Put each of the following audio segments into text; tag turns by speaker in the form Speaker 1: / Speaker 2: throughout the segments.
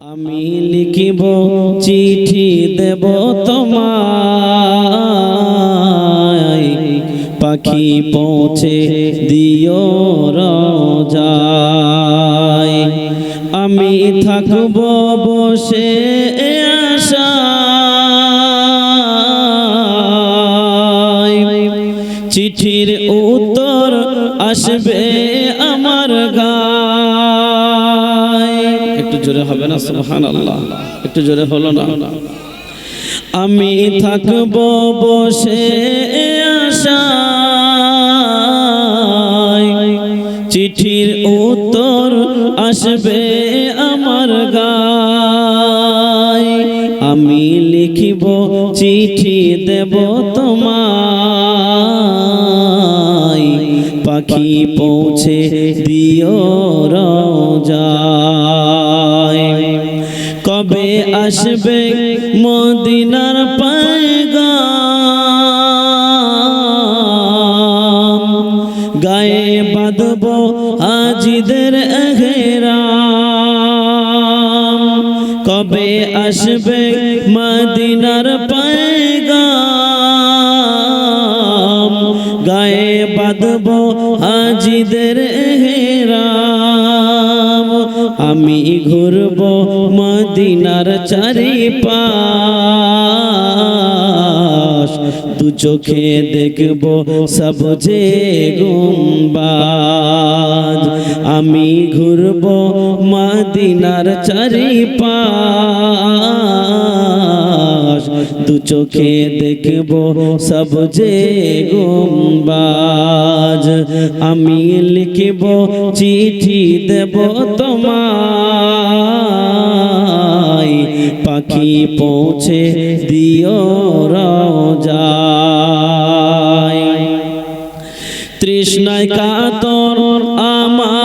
Speaker 1: আমি লিখিব চিঠি দেব তোমায়। পাখি পৌঁছে দিও রায় আমি থাকব বসে আশায়। চিঠির জোরে হবে না সুবহান আল্লাহ একটু জোরে হলো না। আমি থাকব বসে আশায়। চিঠির উত্তর আসবে আমার গায়। আমি লিখিব, চিঠি দেব তোমায়। পাখি পৌঁছে দিও কবে আসবে মদিনার পায়গাম। গায়ে বাঁধব হাজিদের এহেরাম। কবে আসবে মদিনার পায়গাম? গায়ে বাঁধব হাজিদের আমি ঘুরব মদিনার চারিপাশ। দু চোখে দেখব সব যে গুম্বাজ। আমি ঘুরব মদিনার চারিপাশ। দু চোখে দেখব সব যে গুম্বাজ। আমি লিখব, চিঠি দেব তোমায়। পাখি পৌঁছে দিও রাজায়। তৃষ্ণায় কাতর আমার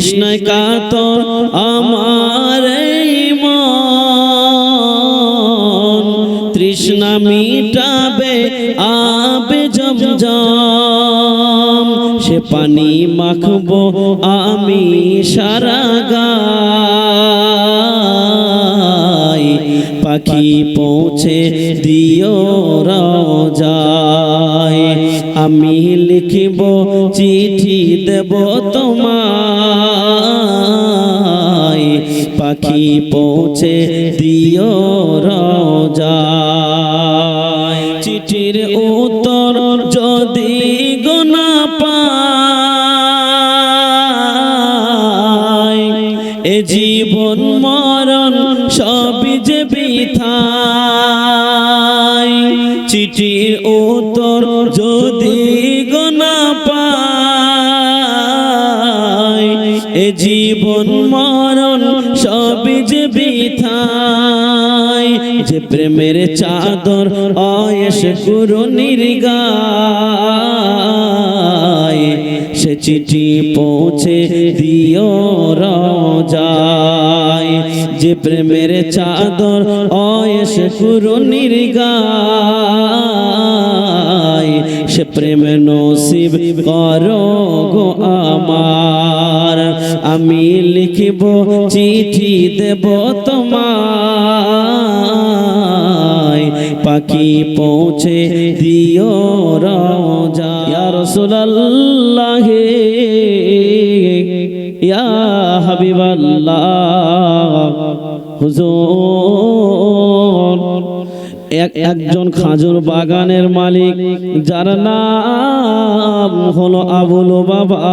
Speaker 1: তৃষ্ণায় কাতর আমার মন। তৃষ্ণা মিটাবে আবে জমজম। সে পানি মাখবো আমি সারা গাই পাখি পৌঁছে দিও রাজায়। আমি লিখিব, চিঠি দেব তোমায়। পাখি পৌঁছে দিও রাজায়। চিঠির উত্তর এ জীবন মরণ সবই যে বিথায়, যে প্রেমের চাদর অয়েস গুরু নির্গায় সে চিঠি পৌঁছে দিও রাজায়। যে প্রেমের চাদর অয়েস গুরু নির্গায় সে প্রেম নসিব করো গো আমার। আমি লিখিব, চিঠি দেব তোমায়। পাখি পৌঁছে দিও রাজা। রাসূলুল্লাহ। ইয়া এক একজন খাজুর বাগানের মালিক, যার নাম হলো আবুল বাবা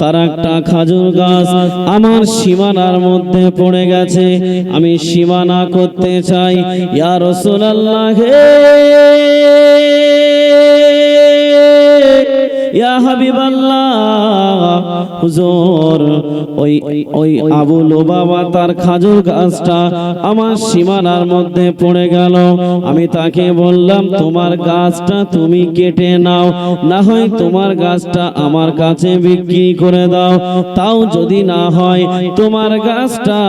Speaker 1: তার একটা খাজুর গাছ আমার সীমানার মধ্যে পড়ে গেছে। আমি সীমানা করতে চাই। ইয়া রাসূলুল্লাহ, হে ইয়া হাবিবাল্লাহ, হুজুর, ওই ওই আবুল বাবা তার খাজুর গাছটা আমার সীমানার মধ্যে পড়ে গেল। আমি তাকে বললাম, তোমার গাছটা তুমি কেটে নাও, না হয় তোমার গাছটা আমার কাছে বিক্রি করে দাও। তাও যদি না হয়, তোমার গাছটা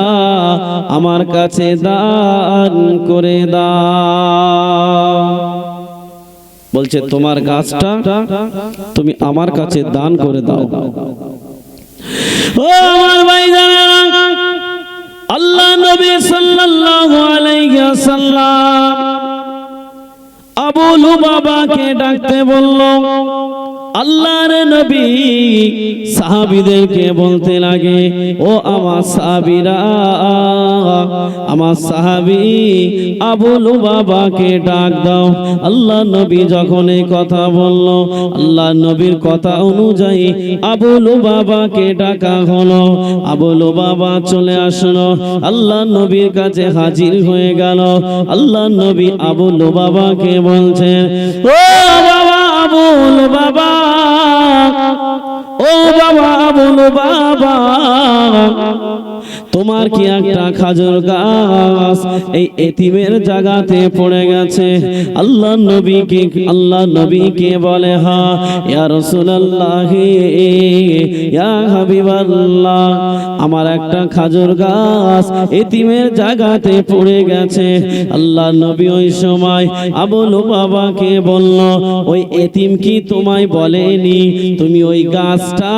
Speaker 1: আমার কাছে দান করে দাও। বলছে, তোমার গাছটা তুমি আমার কাছে দান করে দাও। ও আল্লাহ নবী সাল্লাল্লাহু আলাইহি ওয়াসাল্লাম আবু লুবাবাকে ডাকতে বলল আল্লাহর নবী সাহাবীদেরকে বলতে লাগে, ও আমার সাহাবীরা, আমার সাহাবী আবু লুবাবাকে ডাক দাও। আল্লাহ নবী যখন এই কথা বলল আল্লাহ নবীর কথা অনুযায়ী আবু লুবাবাকে ডাকা হলো। আবু লুবাবা চলে আসলো আল্লাহ নবীর কাছে হাজির হয়ে গেল। আল্লাহ নবী আবু লুবাবাকে বলছেন, ও বাবা আবুল বাবা। ও বাবা আবুল বাবা, তোমার কি একটা খাজুর গাছ এই এতিমের জায়গাতে পড়ে গেছে? আল্লাহ নবীকে আল্লাহ নবীকে বলে, হা, ইয়া রাসূলুল্লাহ, ইয়া হাবিবাল্লাহ, আমার একটা খাজুর গাছ এতিমের জায়গাতে পড়ে গেছে। আল্লাহ নবী ওই সময় আবুল বাবাকে বলল, ওই এতিম কি তোমায় বলেনি? তুমি ওই গাছটা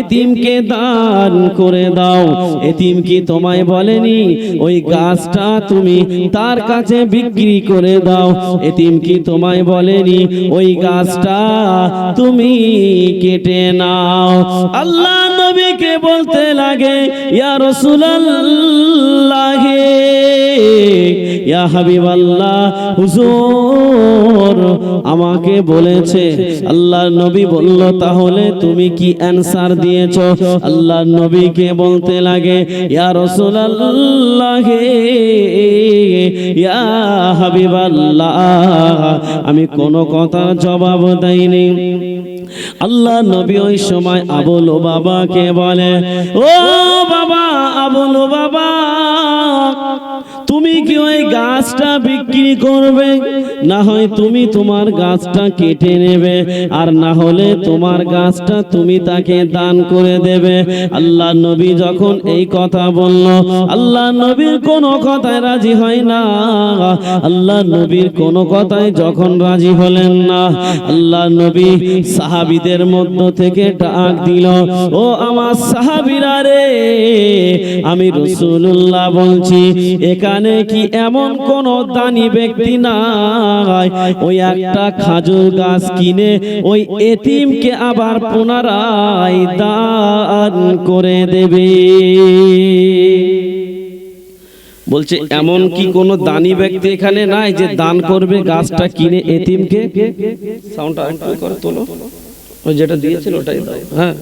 Speaker 1: এতিমকে দান করে দাও। এতিম কি তোমায় বলেনি, ওই গাছটা তুমি তার কাছে বিক্রি করে দাও। এতিম কি তোমায় বলেনি, ওই গাছটা তুমি কেটে নাও। আল্লাহ নবীকে বলতে লাগে ইয়া হাবিবাল্লাহ, হুজুর আমাকে বলেছে। আল্লাহ নবী বলল, তাহলে তুমি কি অ্যানসার দিয়েছ? আল্লাহ নবীকে বলতে লাগে, ইয়া হাবিবাল্লাহ। আমি কোনো কথা জবাব দেইনি। আল্লাহ নবী ওই সময় আবুল বাবাকে বলে, ও বাবা, আবুল বাবা তুমি কি ওই গাছটা বিক্রি করবে? না হয় তুমি তোমার গাছটা কেটে নেবে, আর না হলে তোমার গাছটা তুমি তাকে দান করে দেবে। আল্লাহ নবী যখন এই কথা বলল, আল্লাহ নবীর কোনো কথায় রাজি হয় না। আল্লাহ নবীর কোনো কথায় যখন রাজি হলেন না, আল্লাহ নবী সাহাবিদের মধ্য থেকে ডাক দিল, ও আমার সাহাবিরা রে, আমি রসুল্লাহ বলছি, এখানে কি এমন কোন দানি ব্যক্তি নাই। ওই একটা খাজুর গাছ কিনে ওই এতিমকে আবার পুনরায় দান করে দেবে। বলছে এমন কি কোন দানি ব্যক্তি এখানে নাই যে দান করবে গাছটা কিনে এতিমকে? সাউন্ডটা একটু করে তোলো। ওই যেটা দিয়েছিল ওটাই দাও। হ্যাঁ।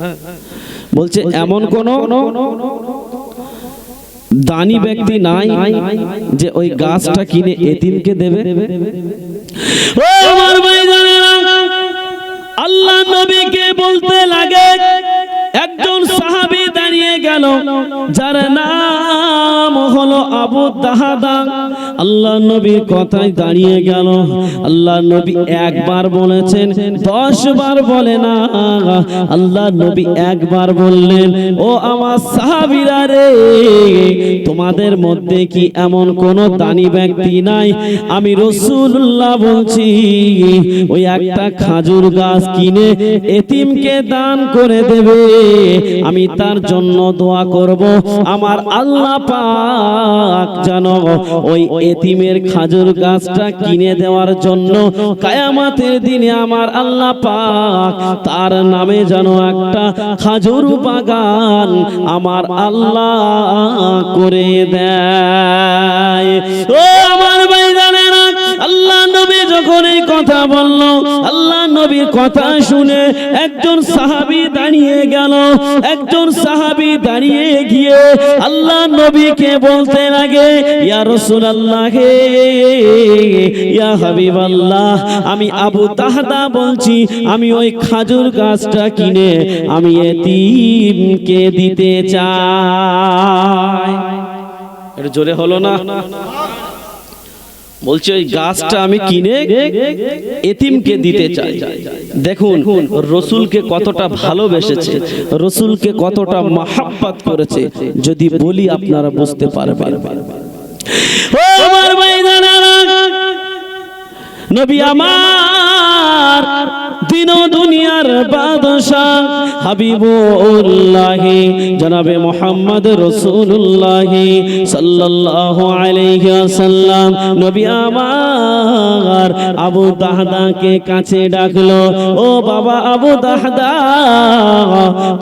Speaker 1: বলছে এমন কোন দানি ব্যক্তি নাই যে ওই গাছটা কিনে এতিমকে দেবে? আল্লাহ নবীকে বলতে লাগে, একজন সাহাবী দাঁড়িয়ে গেল, যার নাম হলো আবু দাহাদা আল্লাহ নবীর কথায় দাঁড়িয়ে গেল। আল্লাহ নবী একবার বলেছেন দশ বার বলে না। আল্লাহ নবী একবার বললেন, ও আমার সাহাবীরা রে, তোমাদের মধ্যে কি এমন কোন দানি ব্যক্তি নাই? আমি রসুল্লাহ বলছি, ওই একটা খাজুর গাছ কিনে এতিমকে দান করে দেবে। আমি তার জন্য দোয়া করব। আমার আল্লাহ পাক জানো ওই এতিমের খাজুর গাছটা কিনে দেওয়ার জন্য কায়ামাতের দিনে আমার আল্লাহ পাক তার নামে যেন একটা খাজুর বাগান আমার আল্লাহ করে দেয়। ও আমার ভাই যখন এই কথা বলল, আল্লাহ নবীর কথা শুনে একজন সাহাবী দাঁড়িয়ে গেল। একজন সাহাবী দাঁড়িয়ে গিয়ে আল্লাহ নবীকে বলতে লাগে, ইয়া রাসূলুল্লাহ, হে, ইয়া হাবিবাল্লাহ, আমি আবু তাহদা বলছি, আমি ওই খাজুর গাছটা কিনে আমি এতিমকে দিতে চাই। এটা জোরে হলো না? বলছে, ওই গাছটা আমি কিনে এতিমকে দিতে চাই। দেখুন, রসুলকে কতটা ভালোবেসেছে, রসুলকে কতটা মাহাব্বাত করেছে, যদি বলি আপনারা বুঝতে পারবেন। নবী আমার ও দুনিয়ার বাদশাহ হাবিবুল্লাহ, জনাবে সাল্লাল্লাহু আলাইহি ওয়াসাল্লাম। নবী আমার আবু কাছে ডাকলো, ও বাবা আবু দাহদা,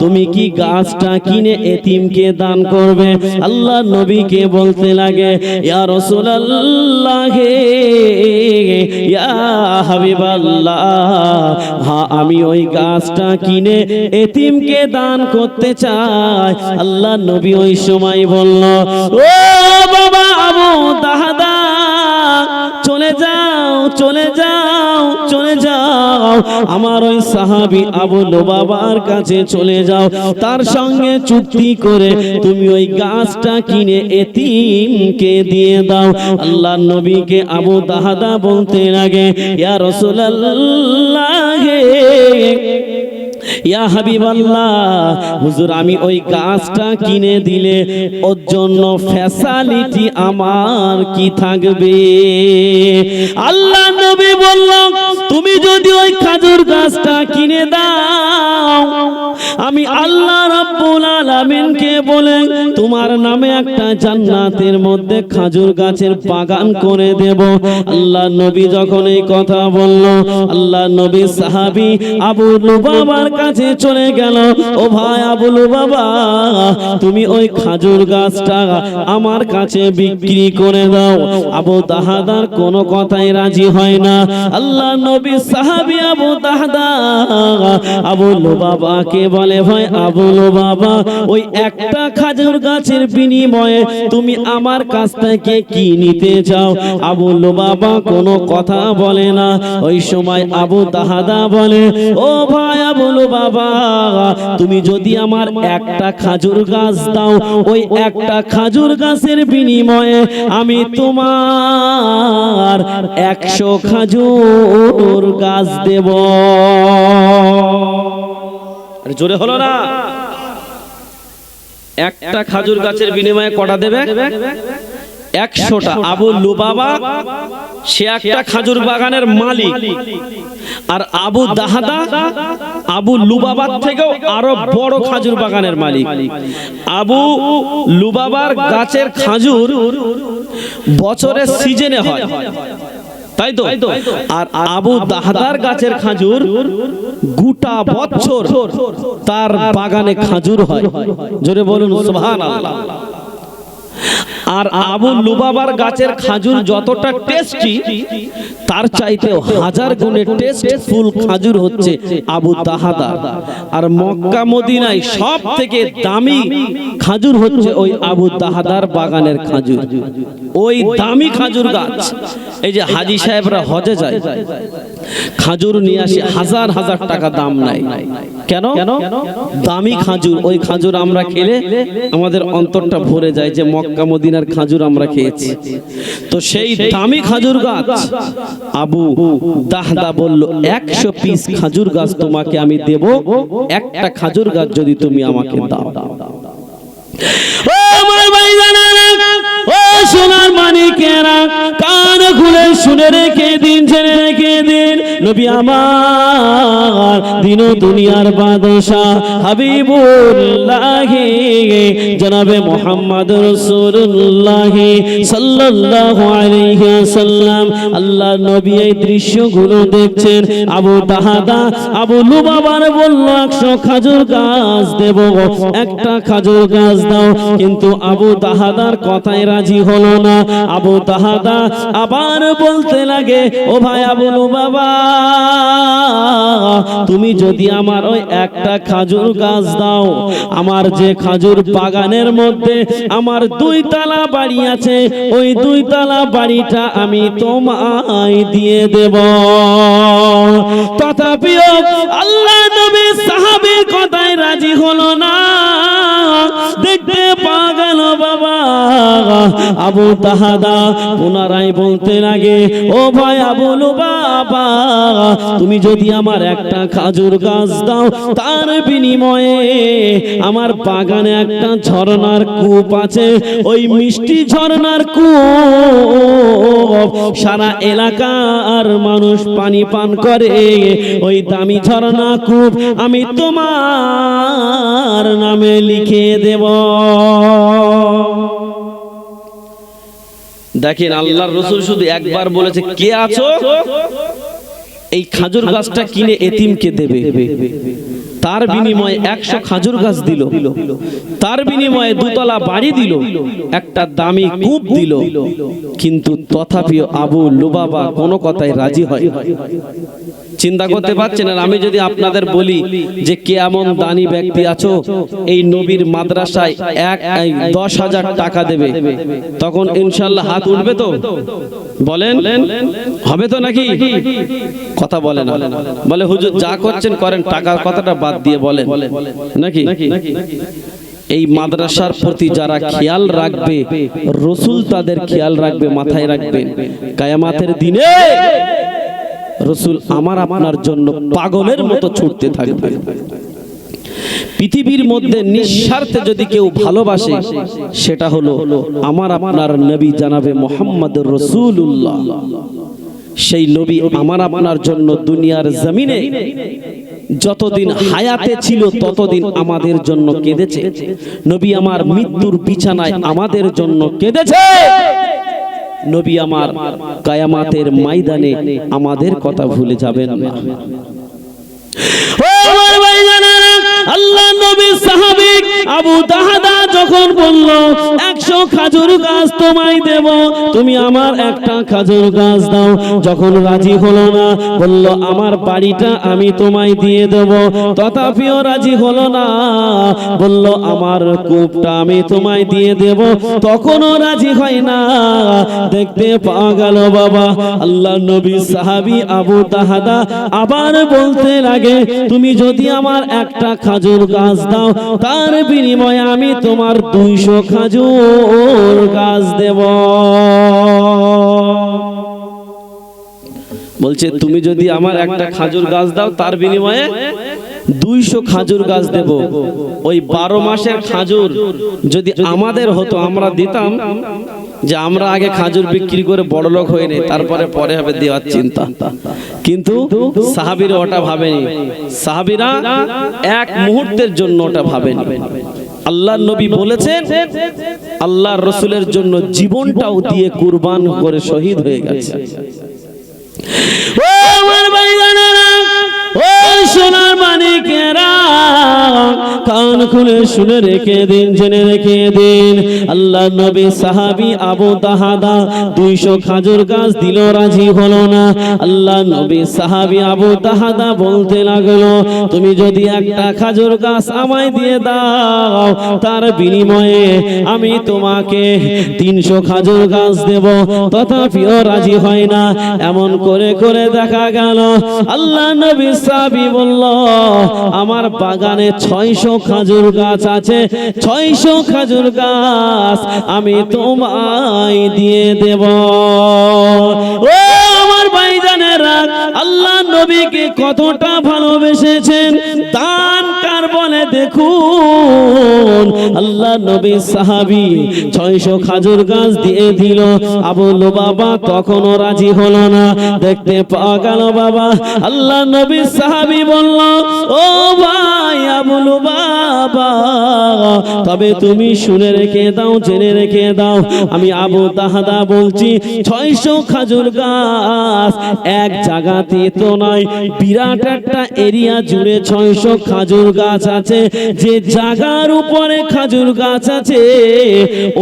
Speaker 1: তুমি কি গাছটা কিনে এতিমকে দান করবে? আল্লাহ নবীকে বলতে লাগে, ইয়া রাসূলুল্লাহ, ইয়া হাবিবাল্লাহ আমি ওই গাছটা কিনে এতিমকে দান করতে চাই। আল্লাহ নবী ওই সময় বলল, ও বাবা আবু দাহাদা চলে যাও চলে যাও চলে যাও। আমার ওই সাহাবি আবু বাবার কাছে চলে যাও। তার সঙ্গে চুক্তি করে তুমি ওই গাছটা কিনে এতিমকে দিয়ে দাও। আল্লাহ নবীকে আবু দাহাদা বলতে লাগে, ইয়া রাসূলুল্লাহ ইয়া হাবিবাল্লাহ, হুজুর, আমি ওই গাছটা কিনে দিলে ওর জন্য ফ্যাসালিটি আমার কি থাকবে? আল্লাহ নবী বলল তুমি যদি ওই খাজুর গাছটা কিনে দাও, আমি আল্লাহ রাব্বুল আলামিনকে বলে তোমার নামে একটা জান্নাতের মধ্যে খাজুর গাছের বাগান করে দেব। আল্লাহ নবী যখন এই কথা বলল, আল্লাহ নবী সাহাবী আবু লুবাবার কাছে চলে গেল, ও ভাই আবু লুবাবা, তুমি ওই খাজুর গাছটা আমার কাছে বিক্রি করে দাও। আবু তাহাদার কোনো কথাই রাজি হয় না। আল্লাহ নবী সাহাবী আবু তাহাদা, আবু লুবাবাকে বলে, ভাই, আবু লুবাবা, ওই একটা খাজুর গাছের বিনিময়ে তুমি আমার কাছ থেকে কি নিতে চাও? আবু লুবাবা কোনো কথা বলে না। ওই সময় আবু বলে, ও ভাই, আবু লুবাবা, তুমি যদি আমার একটা খাজুর গাছ দাও, ওই একটা খাজুর গাছের বিনিময়ে আমি তোমার একশো খাজুর গাছ দেব। জোরে হলো না। একটা খাজুর গাছের বিনিময়ে কটা দেবে? একশোটা। আবু লুবাবা, সে একটা খাজুর বাগানের মালিক। আর আবু দাহাদা, আবু লুবাবার থেকেও আরও বড় খাজুর বাগানের মালিক। আবু লুবাবার গাছের খাজুর বছরের সিজনে হয়। তাই তো? আর আবু দাহাদার গাছের খাজুর গোটা বছর তার বাগানে খাজুর হয়। জোরে বলুন সুবহানাল্লাহ। আর আবু লুবাবার গাছের খাজুর যতটা টেস্টি তার চাইতেও হাজার গুণে টেস্ট ফুল খাজুর হচ্ছে আবু দাহাদা আর মক্কা মদিনায় সব থেকে দামি খাজুর হচ্ছে ওই আবু তাহাদার বাগানের খাজুর। ওই দামি খাজুর গাছ। এই যে হাজি সাহেবরা হজে যায়। খাজুর নিয়ে আসে হাজার হাজার টাকা দাম নাই। কেন? দামি খাজুর ওই খাজুর আমরা খেলে আমাদের অন্তরটা ভরে যায় যে মক্কা মদিনার খাজুর আমরা খেয়েছি। তো সেই দামি খাজুর গাছ আবু দাহদা বলল একশো পিস খাজুর গাছ তোমাকে আমি দেব। একটা খাজুর গাছ যদি তুমি আমাকে দাও। ও আমার ভাইজানেরা, ও সোনার মানিকেরা খুলে শুনে রেখে দিন, জেনে রেখে দিন। নবী আমার দিন দুনিয়ার হাবিবুল্লাহ, জনাবে মোহাম্মদ সাল্লাল্লাহু আলাইহি ওয়াসাল্লাম। আল্লাহ নবী এই দৃশ্যগুলো দেখছেন। আবু তাহাদা, আবু লুবাবার বলল, একশো খাজুর গাছ দেব একটা খাজুর গাছ দাও। কিন্তু আবু তাহাদার কথায় রাজি হলো না। আবু তাহাদা আবার বলতে লাগে, ও ভাই আবু বাবা, তুমি যদি আমার ওই একটা খাজুর গাছ দাও, আমার যে খাজুর বাগানের মধ্যে আমার দুই তালা বাড়ি আছে, ওই দুই তালা বাড়িটা আমি তোমায় দিয়ে দেব। তথাপিও আল্লাহ নবী সাহাবীর কথায় রাজি হলো না। দেখতে বাবা আবু তাহাদা পুনরায় বলতে লাগে ও ভাই আবুল বাবা তুমি যদি আমার একটা খাজুর গাছ দাও, তার বিনিময়ে আমার বাগানে একটা ঝর্ণার কূপ আছে, ওই মিষ্টি ঝর্ণার কূপ সারা এলাকার মানুষ পানি পান করে, ওই দামি ঝর্ণা কূপ আমি তোমার নামে লিখে দেব। দেখেন আল্লাহর রসুল শুধু একবার বলেছে কে আছো? এই খাজুর গাছটা কিনে এতিমকে দেবে। তার বিনিময়ে একশো খাজুর গাছ দিল। তার বিনিময়ে দুতলা বাড়ি দিল একটা দামি কূপ দিল। কিন্তু তথাপিও আবু লুবাবা কোনো কথায় রাজি হয় চিন্তা করতে পারছেন আর আমি যদি আপনাদের বলি যে কে এমন দানি ব্যক্তি আছো এই নবীর মাদ্রাসায় এক দশ হাজার টাকা দেবে। তখন ইনশাল্লাহ হাত উঠবে তো? বলেন? হবে তো নাকি? কথা বলে না। বলে হুজুর যা করছেন করেন টাকার কথাটা বাদ দিয়ে বলেন। নাকি? এই মাদ্রাসার প্রতি যারা খেয়াল রাখবে রসুল তাদের খেয়াল রাখবে মাথায় রাখবে। কায়ামাতের দিনে রসুল আমার আপনার জন্য পাগলের মতো ছুটতে থাকবে। পৃথিবীর মধ্যে নিঃস্বার্থে যদি কেউ ভালোবাসে, সেটা হলো আমার আপনার নবী জানাবে মোহাম্মদ রসুল্লাহ সেই নবী আমার আপনার জন্য দুনিয়ার জমিনে যতদিন হায়াতে ছিল, ততদিন আমাদের জন্য কেঁদেছে। নবী আমার মৃত্যুর বিছানায় আমাদের জন্য কেঁদেছে। নবী আমার কায়ামাতের ময়দানে আমাদের কথা ভুলে যাবেন। না ও আমার আল্লাহ নবী সাহাবিক আবু তাহাদা যখন বলল, একশো খাজুর গাছ তোমায় দেব, তুমি আমার একটা খাজুর গাছ দাও। যখন রাজি হলো না, বলল, আমার বাড়িটা আমি তোমায় দিয়ে দেব। তথাপিও রাজি হলো না, বলল, আমার কূপটা আমি তোমায় দিয়ে দেব। তখনও রাজি হয় না, দেখতে পাওয়া গেল, বাবা, আল্লাহ নবী সাহাবি আবু তাহাদা আবার বলতে লাগে, তুমি যদি আমার একটা খাজুর গাছ দাও। তার বিনিময়ে আমি তোমার দুইশো খাজুর গাছ দেব। বলছে, তুমি যদি আমার একটা খাজুর গাছ দাও, তার বিনিময়ে দুইশো খাজুর গাছ দেব। ওই বারো মাসের খাজুর যদি আমাদের হতো, আমরা দিতাম। যে আমরা আগে খাজুর বিক্রি করে বড় লোক হয়ে নেই, তারপরে পরে হবে দেওয়ার চিন্তা। কিন্তু সাহাবিরা ওটা ভাবেনি। সাহাবিরা এক মুহূর্তের জন্য ওটা ভাবেনি। আল্লাহ নবী বলেছেন আল্লাহ রসুলের জন্য জীবনটাও দিয়ে কুরবান করে শহীদ হয়ে গেছে। কান শুনে রেখে দিন, জেনে রেখে দিন। আল্লাহ নবী সাহাবি আবু তাহাদা দুইশো খাজুর গাছ দিল, রাজি হলো না। আল্লাহ নবী সাহাবি আবু তাহাদা বলতে লাগল, তুমি যদি একটা খাজুর গাছ আমায় দিয়ে দাও, তার বিনিময়ে আমি তোমাকে তিনশো খাজুর গাছ দেব। তথাপিও রাজি হয় না। এমন করে করে দেখা গেল, আল্লাহ নবী সাহাবি বলল, আমার বাগানে ছয়শো খাজুর গাছ আছে, ছয়শো খাজুর গাছ আমি তোমায় দিয়ে দেব। ও আমার ভাইজানেরা, আল্লাহ নবীকে কতটা ভালোবেসেছেন? দান কার বলে দেখুন। আল্লাহ নবী সাহাবি ছয়শো খাজুর গাছ দিয়ে দিল। আবুল বাবা তখনও রাজি হলো না। দেখতে পাওয়া গেল বাবা। আল্লাহ নবী সাহাবি বলল, ও ভাই আবুল বাবা তবে তুমি শুনে রেখে দাও, জেনে রেখে দাও। আমি আবু তাহাদা বলছি, ছয়শো খাজুর গাছ এক জায়গাতে তো নয়, বিরাট একটা এরিয়া জুড়ে ছয়শো খাজুর গাছ আছে। যে জায়গার উপরে খাজুর গাছ আছে,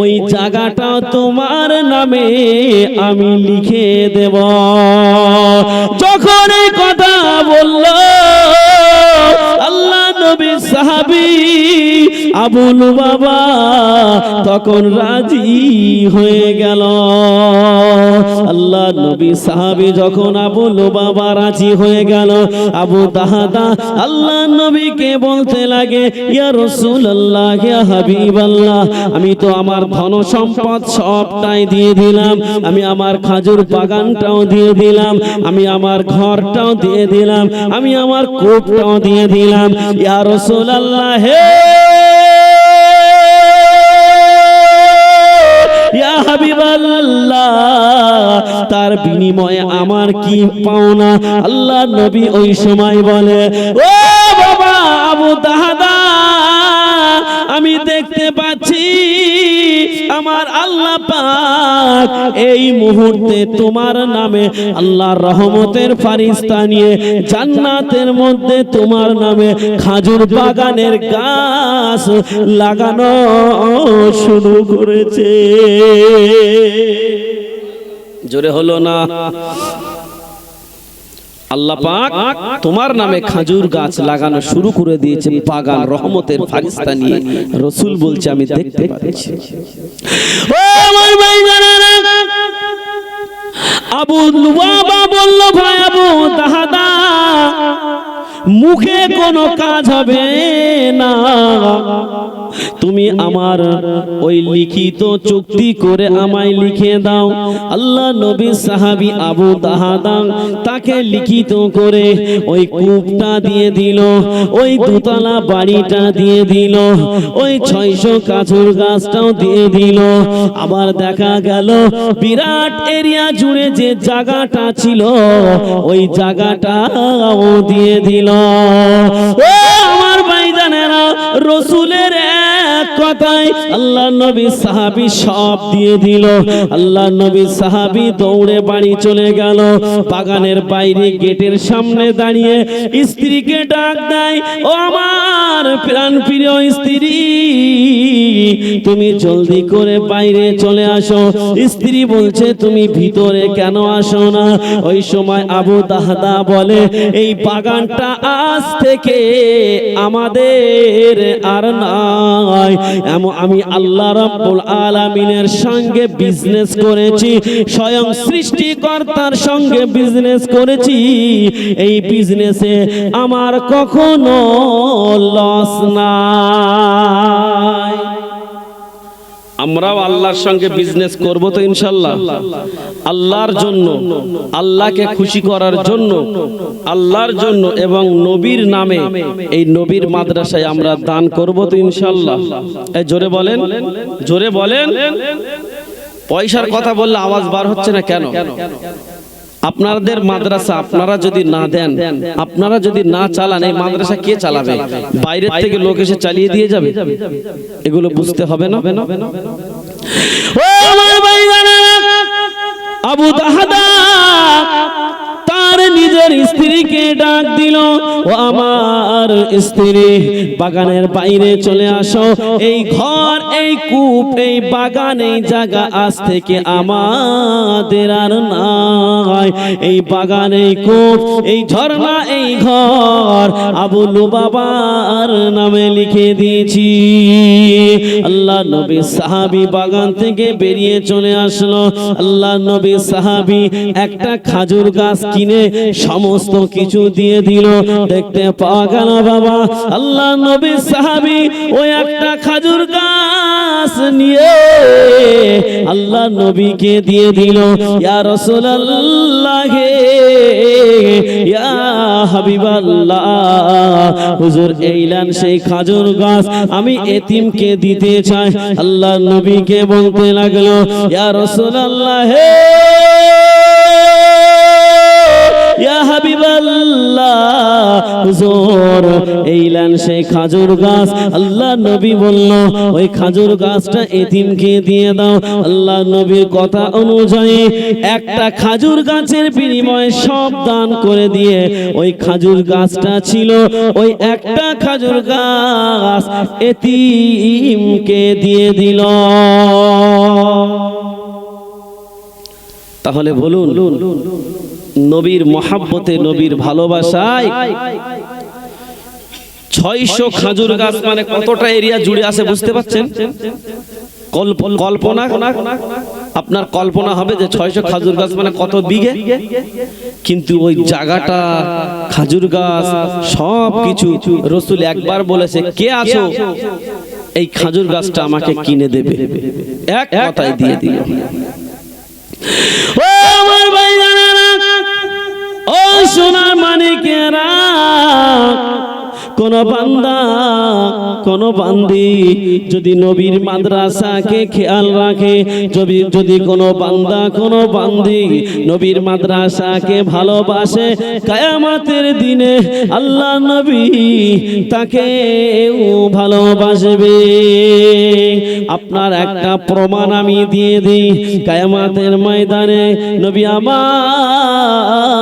Speaker 1: ওই জায়গাটা তোমার নামে আমি লিখে দেব। যখন এই কথা বলল, আল্লাহ নবী সাহাবি আবুল বাবা তখন রাজি হয়ে গেল। আল্লাহ নবী সাহাবি যখন আবুল বাবা রাজি হয়ে গেল, আবু দাহাদা আল্লাহ নবীকে বলতে লাগে, ইয়া রাসূলুল্লাহ, ইয়া হাবিবাল্লাহ, আমি তো আমার ধন সম্পদ সবটাই দিয়ে দিলাম, আমি আমার খাজুর বাগানটাও দিয়ে দিলাম, আমি আমার ঘরটাও দিয়ে দিলাম, আমি আমার কূপটাও দিয়ে দিলাম। ইয়া রাসূলুল্লাহ, হে তার বিনিময়ে আমার কি পাওনা? আল্লাহ নবী ওই সময় বলে, ও বাবা আবু দাহাদা আমি দেখতে পাচ্ছি আমার আল্লাহ পাক এই মুহূর্তে তোমার নামে আল্লাহর রহমতের ফারিস্তা নিয়ে জান্নাতের মধ্যে তোমার নামে খাজুর বাগানের গাছ লাগানো শুরু করেছে। জোরে হলো না? আল্লাহ তোমার নামে খাজুর গাছ লাগানো শুরু করে দিয়েছে বাগান রহমতের ফারিস্তা নিয়ে। রসুল বলছে, আমি দেখতে পাচ্ছি। আবু লুবাবা বলল, ভাই আবু দাহাদা, মুখে কোনো কাজ হবে না। তুমি আমার ওই লিখিত চুক্তি করে আমায় লিখে দাও। আল্লাহ নবী সাহাবি আবু দাহাদা তাকে লিখিত করে ওই কূপটা দিয়ে দিল, ওই দুতলা বাড়িটা দিয়ে দিল, ওই ছয়শো কাছুর গাছটাও দিয়ে দিল। আবার দেখা গেল বিরাট এরিয়া জুড়ে যে জায়গাটা ছিল, ওই জায়গাটাও দিয়ে দিল। ও আমার ভাইজানেরা, রসুলের আল্লাহ নবী সাহাবি সব দিয়ে দিল। আল্লাহ নবী সাহাবি দৌড়ে বাড়ি চলে গেল। বাগানের বাইরে গেটের সামনে দাঁড়িয়ে স্ত্রীকে ডাক দেয়, ও আমার প্রাণ প্রিয় স্ত্রী, তুমি জলদি করে বাইরে চলে আসো। স্ত্রী বলছে, তুমি ভিতরে কেন আসো না? ওই সময় আবু দাহদা বলে, এই বাগানটা আজ থেকে আমাদের আর এমন আমি আল্লাহ রাব্বুল আলামিনের সঙ্গে বিজনেস করেছি, স্বয়ং সৃষ্টিকর্তার সঙ্গে বিজনেস করেছি। এই বিজনেসে আমার কখনো লস নাই। আমরাও আল্লাহর সঙ্গে বিজনেস করব তো ইনশাল্লাহ। আল্লাহর জন্য, আল্লাহকে খুশি করার জন্য, আল্লাহর জন্য এবং নবীর নামে এই নবীর মাদ্রাসায় আমরা দান করব তো ইনশাল্লাহ। জোরে বলেন জোরে বলেন। পয়সার কথা বললে আওয়াজ বার হচ্ছে না কেন? আপনাদের মাদ্রাসা আপনারা যদি না দেন, আপনারা যদি না চালান, এই মাদ্রাসা কে চালাবে? বাইরে থেকে লোক এসে চালিয়ে দিয়ে যাবে? এগুলো বুঝতে হবে না? আবু দাহাদা তার নিজের স্ত্রীকে ডাক দিল, ও আমার স্ত্রী, বাগানের বাইরে চলে আসো। এই ঘর, এই কূপ, এই বাগান, এই জায়গা আজ থেকে আমাদের আর নাই। এই বাগান, এই কূপ, এই ঝর্ণা, এই ঘর, আবুলু বাবার নামে লিখে দিয়েছি। আল্লাহ নবী সাহাবি বাগান থেকে বেরিয়ে চলে আসলো। আল্লাহ নবী সাহাবি একটা খাজুর গাছ কিনে সমস্ত কিছু দিয়ে দিল। দেখতে পাওয়া গেল বাবা, আল্লাহ নবী সাহাবি ওই একটা খাজুর গাছ নিয়ে আল্লাহ নবীকে দিয়ে দিল। ইয়া রাসূলুল্লাহ, ইয়া হাবিবাল্লাহ, হুজুর এইলান সেই খাজুর গাছ আমি এতিমকে দিতে চাই। আল্লাহ নবীকে বলতে লাগল ইয়া রাসূলুল্লাহ হে ইয়া হাবিবাল্লাহ এইলান সেই খাজুর গাছ। আল্লাহ নবী বলল, ওই খাজুর গাছটা এতিমকে দিয়ে দাও। আল্লাহ নবীর কথা অনুযায়ী একটা খাজুর গাছের বিনিময়ে সব দান করে দিয়ে ওই খাজুর গাছটা ছিল। ওই একটা খাজুর গাছ এতিমকে দিয়ে দিল। তাহলে বলুন নবীর মহাব্বতে নবীর ভালোবাসায় ছয়শো খাজুর গাছ মানে কতটা এরিয়া জুড়ে আছে বুঝতে পারছেন? কল্প- কল্পনা আপনার কল্পনা হবে যে ছয়শো খাজুর গাছ মানে কত বিঘে? কিন্তু ওই জায়গাটা খাজুর গাছ সব কিছু রসুল একবার বলেছে কে আছো? এই খাজুর গাছটা আমাকে কিনে দেবে। এক কথায় দিয়ে দিল। আমার ভাইজানেরা, ও সোনার মানিকেরা, কোন বান্দা, কোন বান্দি যদি নবীর মাদ্রাসাকে খেয়াল রাখে, যদি যদি কোন বান্দা, কোন বান্দি নবীর মাদ্রাসাকে ভালোবাসে, কায়ামাতের দিনে আল্লাহ নবী তাকে ভালোবাসবে। আপনার একটা প্রমাণ আমি দিয়ে দিই, কায়ামাতের ময়দানে নবী আমার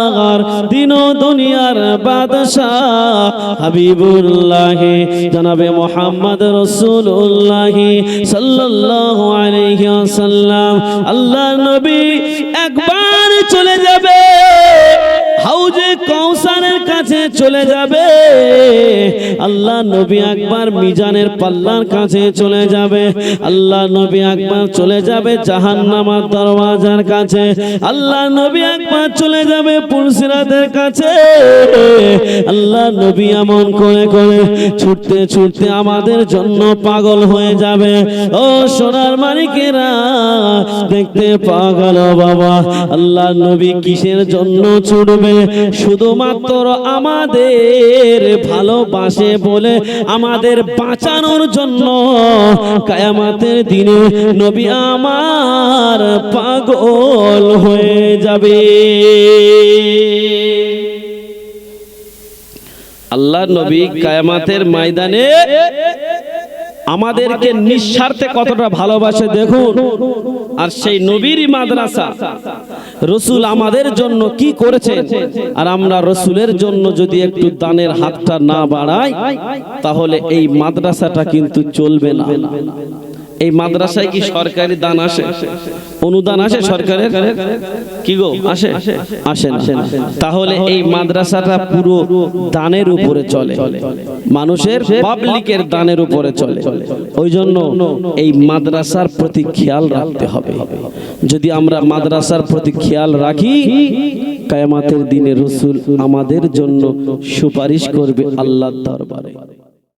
Speaker 1: দিন ও দুনিয়ার বাদশাহ হাবিবুল্লাহ জনাবে মোহাম্মদ রসুল্লাহ সাল্লাল্লাহু আলাইহি ওয়াসাল্লাম। আল্লাহ নবী একবার কাছে চলে যাবে। আল্লাহ নবী একবার মিজানের পাল্লার কাছে চলে যাবে। আল্লাহ নবী একবার চলে যাবে জাহান্নামার দরওয়াজার কাছে। আল্লাহ নবী একবার চলে যাবে পুলসিরাতের কাছে। আল্লাহ নবী এমন করে করে ছুটতে ছুটতে আমাদের জন্য পাগল হয়ে যাবে। ও সোনার মালিকেরা, দেখতে পাগল বাবা। আল্লাহ নবী কিসের জন্য ছুটবে? শুধুমাত্র আমাদের ভালোবাসে বলে আমাদের বাঁচানোর জন্য কায়ামাতের দিনে নবী আমার পাগল হয়ে যাবে। আল্লাহ নবী কায়ামাতের ময়দানে আমাদেরকে নিঃস্বার্থে কতটা ভালোবাসে দেখুন। আর সেই নবীর মাদ্রাসা। রসুল আমাদের জন্য কি করেছে? আর আমরা রসুলের জন্য যদি একটু দানের হাতটা না বাড়াই তাহলে এই মাদ্রাসাটা কিন্তু চলবে না। এই মাদ্রাসায় কি সরকারি দান আসে? অনুদান আসে সরকারের? কি গো? আসে? আসে না। তাহলে এই মাদ্রাসাটা পুরো দানের উপরে চলে। মানুষের পাবলিকের দানের উপরে চলে। ওই জন্য এই মাদ্রাসার প্রতি খেয়াল রাখতে হবে। যদি আমরা মাদ্রাসার প্রতি খেয়াল রাখি কায়ামাতের দিনে রসুল আমাদের জন্য সুপারিশ করবে আল্লাহর দরবারে।